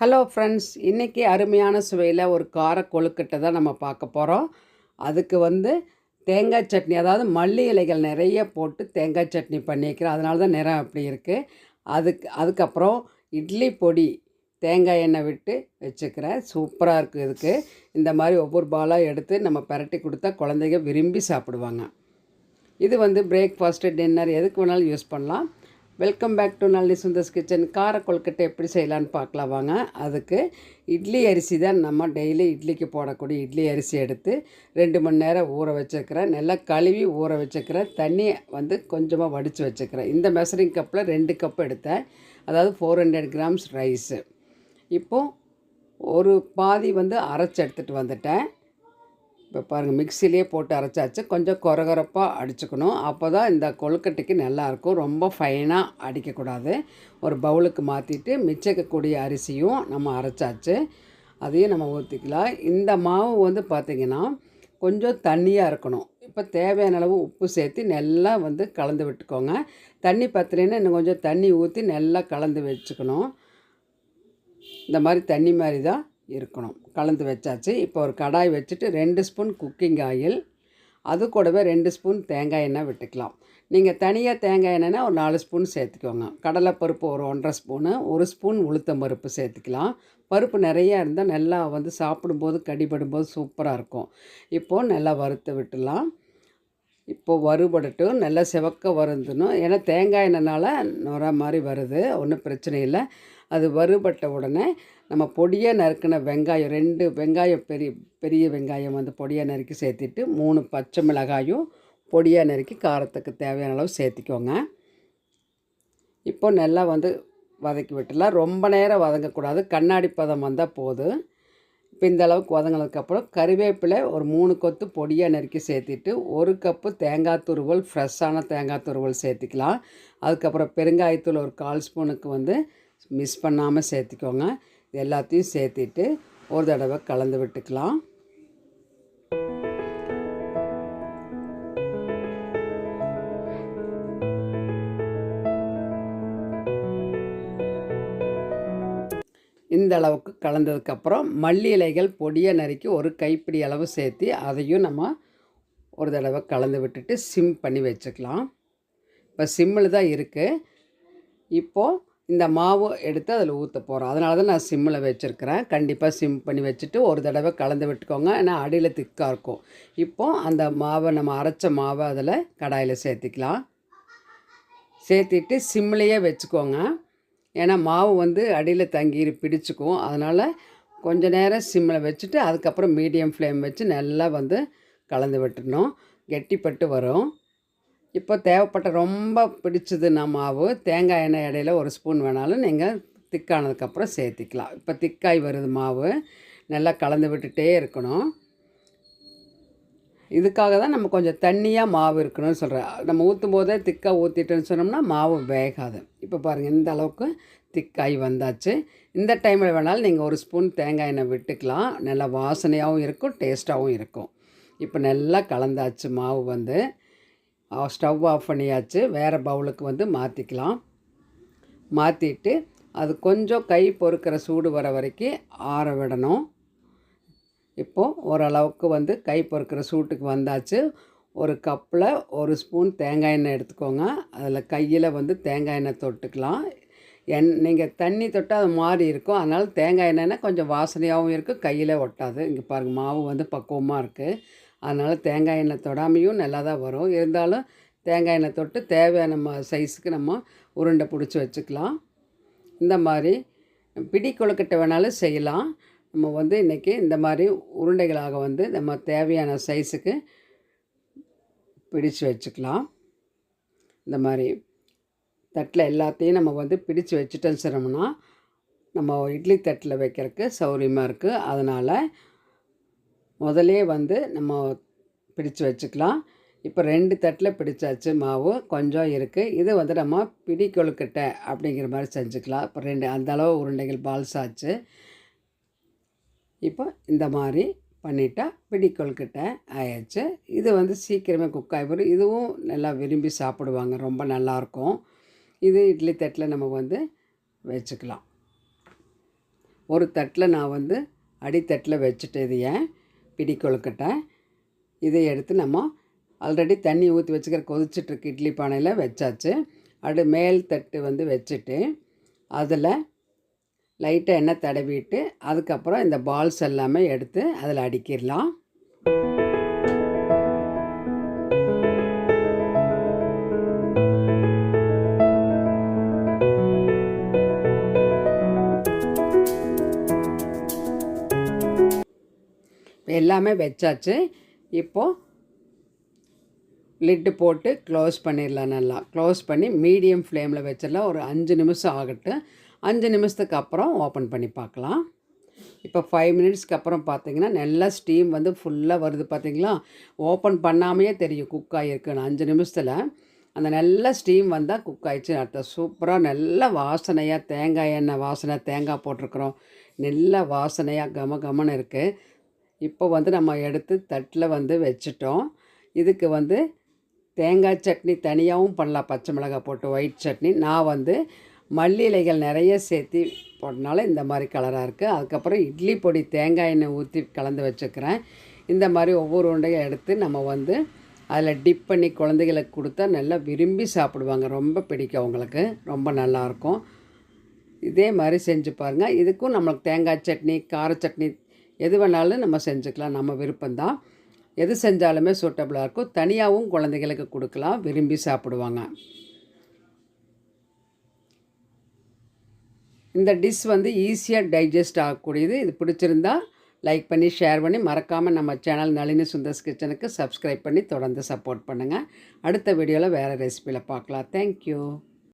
Hello friends இன்றைக்கி அருமையான சுவையில் ஒரு கார கொழுக்கட்டை தான் நம்ம பார்க்க போகிறோம் அதுக்கு வந்து தேங்காய் சட்னி அதாவது மல்லி இலைகள் நிறைய போட்டு தேங்காய் சட்னி பண்ணிக்கிறேன் அதனால தான் நிறம் அப்படி இருக்குது அதுக்கு அதுக்கப்புறம் இட்லி பொடி தேங்காய் எண்ணெய் விட்டு வச்சுக்கிறேன். சூப்பராக இருக்குது இதுக்கு. இந்த மாதிரி ஒவ்வொரு பாலாக எடுத்து நம்ம பரட்டி கொடுத்தா குழந்தைங்க விரும்பி சாப்பிடுவாங்க. இது வந்து பிரேக்ஃபாஸ்ட்டு டின்னர் எதுக்கு வேணாலும் யூஸ் பண்ணலாம். Welcome back to Nalli Sundar's kitchen கார கொழுக்கட்டை எப்படி செய்யலான்னு பார்க்கலாம் வாங்க. அதுக்கு இட்லி அரிசி தான் நம்ம டெய்லி இட்லிக்கு போடக்கூடிய இட்லி அரிசி எடுத்து ரெண்டு மணி நேரம் ஊற வச்சுக்கிறேன். நல்லா கழுவி ஊற வச்சுக்கிறேன். தண்ணி வந்து கொஞ்சமாக வடித்து வச்சுக்கிறேன். இந்த மெஷரிங் கப்பில் ரெண்டு கப் எடுத்தேன். அதாவது ஃபோர் ஹண்ட்ரட் கிராம்ஸ் ரைஸு இப்போது ஒரு பாதி வந்து அரைச்சி எடுத்துகிட்டு வந்துட்டேன். இப்போ பாருங்கள் மிக்சிலேயே போட்டு அரைச்சாச்சு. கொஞ்சம் குறகுறப்பாக அடிச்சுக்கணும். அப்போ தான் இந்த கொழுக்கட்டைக்கு நல்லாயிருக்கும். ரொம்ப ஃபைனாக அடிக்கக்கூடாது. ஒரு பவுலுக்கு மாற்றிட்டு மிச்சக்கக்கூடிய அரிசியும் நம்ம அரைச்சாச்சு. அதையும் நம்ம ஊற்றிக்கலாம் இந்த மாவு வந்து பார்த்திங்கன்னா கொஞ்சம் தண்ணியாக இருக்கணும். இப்போ தேவையான அளவு உப்பு சேர்த்து நல்லா வந்து கலந்து விட்டுக்கோங்க. தண்ணி பத்தலைன்னா இன்னும் கொஞ்சம் தண்ணி ஊற்றி நல்லா கலந்து வச்சுக்கணும். இந்த மாதிரி தண்ணி மாதிரி தான் இருக்கணும். கலந்து வச்சாச்சு. இப்போ ஒரு கடாய் வச்சுட்டு ரெண்டு ஸ்பூன் குக்கிங் ஆயில் அது கூடவே ரெண்டு ஸ்பூன் தேங்காய் எண்ணெய் விட்டுக்கலாம். நீங்கள் தனியாக தேங்காய் எண்ணெய்னா ஒரு நாலு ஸ்பூன் சேர்த்துக்கோங்க. கடலைப்பருப்பு ஒரு ஒன்றரை ஸ்பூனு ஒரு ஸ்பூன் உளுத்தம் பருப்பு சேர்த்துக்கலாம். பருப்பு நிறையா இருந்தால் நல்லா வந்து சாப்பிடும்போது கடிபடும்போது சூப்பராக இருக்கும். இப்போது நல்லா வறுத்து விட்டுலாம் இப்போது வறுபடட்டும் நல்லா செவக்க வருந்தணும் ஏன்னா தேங்காய் எண்ணெய்னால நுர மாதிரி வருது. ஒன்றும் பிரச்சனை இல்லை. அது வறுபட்ட உடனே நம்ம பொடியாக நறுக்கின வெங்காயம் ரெண்டு வெங்காயம் பெரிய பெரிய வெங்காயம் வந்து பொடியாக நறுக்கி சேர்த்துட்டு மூணு பச்சை மிளகாயும் பொடியாக நறுக்கி காரத்துக்கு தேவையான அளவு சேர்த்திக்கோங்க. இப்போ நல்லா வந்து வதக்கி விட்டுலாம் ரொம்ப நேரம் வதங்கக்கூடாது. கண்ணாடி பதம் வந்தால் போதும் இப்போ இந்த அளவுக்கு வதங்கினதுக்கப்புறம் கறிவேப்பிலை ஒரு மூணு கொத்து பொடியாக நறுக்கி சேர்த்திட்டு ஒரு கப்பு தேங்காய் துருவல் ஃப்ரெஷ்ஷான தேங்காய் துருவல் சேர்த்திக்கலாம். அதுக்கப்புறம் பெருங்காயத்தூள் ஒரு கால் ஸ்பூனுக்கு வந்து மிஸ் பண்ணாமல் சேர்த்திக்கோங்க. இது எல்லாத்தையும் சேர்த்திட்டு ஒரு தடவை கலந்து விட்டுக்கலாம். இந்த அளவுக்கு கலந்ததுக்கப்புறம் மல்லி இலைகள் பொடியை நறுக்கி ஒரு கைப்பிடி அளவு சேர்த்து அதையும் நம்ம ஒரு தடவை கலந்து விட்டுட்டு சிம் பண்ணி வச்சுக்கலாம். இப்போ சிம்மில் தான் இருக்குது இப்போது இந்த மாவு எடுத்து அதில் ஊற்ற போகிறோம் அதனால தான் நான் சிம்மில் வச்சுருக்கிறேன். கண்டிப்பாக சிம் பண்ணி வச்சுட்டு ஒரு தடவை கலந்து விட்டுக்கோங்க. ஏன்னா அடியில் திக்காக இருக்கும். இப்போது அந்த மாவை நம்ம அரைச்ச மாவை அதில் கடாயில் சேர்த்திக்கலாம். சேர்த்திட்டு சிம்லேயே வச்சுக்கோங்க. ஏன்னா மாவு வந்து அடியில் தங்கி பிடிச்சிக்கும். அதனால் கொஞ்ச நேரம் சிம்மில் வச்சுட்டு அதுக்கப்புறம் மீடியம் ஃப்ளேம் வச்சு நல்லா வந்து கலந்து விட்டுடணும் கெட்டிப்பட்டு வரும். இப்போ தேவைப்பட்ட ரொம்ப பிடிச்சதுன்னா மாவு. தேங்காய் எண்ணெய் இடையில ஒரு ஸ்பூன் வேணாலும் நீங்கள் திக்கானதுக்கப்புறம் சேர்த்திக்கலாம். இப்போ திக்காய் வருது மாவு. நல்லா கலந்து விட்டுட்டே இருக்கணும். இதுக்காக தான் நம்ம கொஞ்சம் தண்ணியாக மாவு இருக்கணும்னு சொல்கிறேன் நம்ம ஊற்றும் போதே திக்காக ஊற்றிட்டோன்னு சொன்னோம்னா மாவு வேகாது. இப்போ பாருங்கள் இந்த அளவுக்கு திக்காய் வந்தாச்சு. இந்த டைமில் வேணாலும் நீங்கள் ஒரு ஸ்பூன் தேங்காய் எண்ணெய் விட்டுக்கலாம். நல்லா வாசனையாகவும் இருக்கும் டேஸ்ட்டாகவும் இருக்கும். இப்போ நல்லா கலந்தாச்சு மாவு வந்து. ஸ்டவ் ஆஃப் பண்ணியாச்சு. வேறு பவுலுக்கு வந்து மாற்றிக்கலாம் மாற்றிட்டு அது கொஞ்சம் கை பொறுக்கிற சூடு வர வரைக்கும் ஆற விடணும். இப்போது ஓரளவுக்கு வந்து கை பொறுக்கிற சூட்டுக்கு வந்தாச்சு. ஒரு கப்பில் ஒரு ஸ்பூன் தேங்காய் எண்ணெய் எடுத்துக்கோங்க. அதில் கையில் வந்து தேங்காய் எண்ணெய் தொட்டுக்கலாம். எண் நீங்கள் தண்ணி தொட்டால் அது மாறி இருக்கும். அதனால் தேங்காய் எண்ணெய்னா கொஞ்சம் வாசனையாகவும் இருக்கும். கையில் ஒட்டாது. இங்கே பாருங்கள் மாவு வந்து பக்குவமாக இருக்குது. அதனால் தேங்காய் எண்ணெய் தொடாமையும் நல்லா தான் வரும். இருந்தாலும் தேங்காய் எண்ணெய் தொட்டு தேவையான நம்ம சைஸுக்கு நம்ம உருண்டை பிடிச்சி வச்சுக்கலாம். இந்த மாதிரி பிடி கொழுக்கட்டை வேணாலும் செய்யலாம். நம்ம வந்து இன்றைக்கி இந்த மாதிரி உருண்டைகளாக வந்து நம்ம தேவையான சைஸுக்கு பிடிச்சு வச்சுக்கலாம். இந்த மாதிரி தட்டில் எல்லாத்தையும் நம்ம வந்து பிடிச்சு வச்சுட்டோம் சொன்னோம்னா நம்ம இட்லி தட்டில் வைக்கிறதுக்கு சௌரியமாக இருக்குது அதனால் முதலே வந்து நம்ம பிடிச்சு வச்சுக்கலாம். இப்போ ரெண்டு தட்டில் பிடிச்சாச்சு மாவு. கொஞ்சம் இருக்குது இது வந்து நம்ம பிடி கொழுக்கட்டை அப்படிங்கிற மாதிரி செஞ்சுக்கலாம். இப்போ ரெண்டு அந்த அளவு உருண்டைகள் பால்ஸ் ஆச்சு. இப்போ இந்த மாதிரி பண்ணிட்டா பிடி கொழுக்கட்டை ஆயாச்சு. இது வந்து சீக்கிரமே குக் ஆகிடும் இதுவும் நல்லா விரும்பி சாப்பிடுவாங்க. ரொம்ப நல்லாயிருக்கும். இது இட்லி தட்டில் நம்ம வந்து வச்சுக்கலாம். ஒரு தட்டில் நான் வந்து அடித்தட்டில் வச்சுட்டு இது ஏன்? பிடி கொழுக்கட்டை இதை எடுத்து நம்ம ஆல்ரெடி தண்ணி ஊற்றி வச்சுக்கிற கொதிச்சிட்ருக்கு இட்லி பானையில் வச்சாச்சு. அடு மேல் தட்டு வந்து வச்சுட்டு அதில் லைட்டாக எண்ணெய் தடவிட்டு அதுக்கப்புறம் இந்த பால்ஸ் எல்லாமே எடுத்து அதில் அடிக்கிடலாம். எல்லாமே வச்சாச்சு. இப்போது லிட்டு போட்டு க்ளோஸ் பண்ணிடலாம் நல்லா. க்ளோஸ் பண்ணி மீடியம் ஃப்ளேமில் வச்சிடலாம். ஒரு அஞ்சு நிமிஷம் ஆகட்டும். அஞ்சு நிமிஷத்துக்கு அப்புறம் ஓப்பன் பண்ணி பார்க்கலாம். இப்போ ஃபைவ் மினிட்ஸ்க்கு அப்புறம் பார்த்தீங்கன்னா நல்லா ஸ்டீம் வந்து ஃபுல்லாக வருது பார்த்தீங்களா? ஓப்பன் பண்ணாமையே தெரியும் குக் ஆகிருக்குன்னு. அஞ்சு நிமிஷத்தில். அந்த நல்ல ஸ்டீம் வந்தால் குக் ஆயிடுச்சு. அர்த்தம் சூப்பராக நல்ல வாசனையாக தேங்காய் எண்ணெய் வாசனை தேங்காய் போட்டிருக்கிறோம். நல்ல வாசனையாக கம கமன்னு இருக்குது இப்போ வந்து நம்ம எடுத்து தட்டில் வந்து வச்சிட்டோம். இதுக்கு வந்து தேங்காய் சட்னி தனியாகவும் பண்ணலாம். பச்சை மிளகாய் போட்டு ஒயிட் சட்னி. நான் வந்து மல்லி இலைகள் நிறைய சேர்த்து போட்டனால இந்த மாதிரி கலராக இருக்குது அதுக்கப்புறம் இட்லி பொடி தேங்காய் எண்ணெய் ஊற்றி கலந்து வச்சுக்கிறேன். இந்த மாதிரி ஒவ்வொரு உண்டையும் எடுத்து நம்ம வந்து அதில் டிப் பண்ணி குழந்தைகளுக்கு கொடுத்தா நல்லா விரும்பி சாப்பிடுவாங்க. ரொம்ப பிடிக்கும் அவங்களுக்கு. ரொம்ப நல்லாயிருக்கும் இதே மாதிரி செஞ்சு பாருங்கள் இதுக்கும் நம்மளுக்கு தேங்காய் சட்னி கார சட்னி எது வேணாலும் நம்ம செஞ்சுக்கலாம் நம்ம விருப்பம்தான். எது செஞ்சாலுமே சூட்டபுளாக இருக்கும். தனியாகவும் குழந்தைகளுக்கு கொடுக்கலாம். விரும்பி சாப்பிடுவாங்க. இந்த டிஷ் வந்து ஈஸியாக டைஜஸ்ட் ஆகக்கூடியது. இது பிடிச்சிருந்தா லைக் பண்ணி ஷேர் பண்ணி மறக்காமல் நம்ம சேனல் நளினி சுந்தர்ஸ் கிச்சனுக்கு சப்ஸ்கிரைப் பண்ணி தொடர்ந்து சப்போர்ட் பண்ணுங்கள் அடுத்த வீடியோவில் வேறு ரெசிபியில் பார்க்கலாம். தேங்க்யூ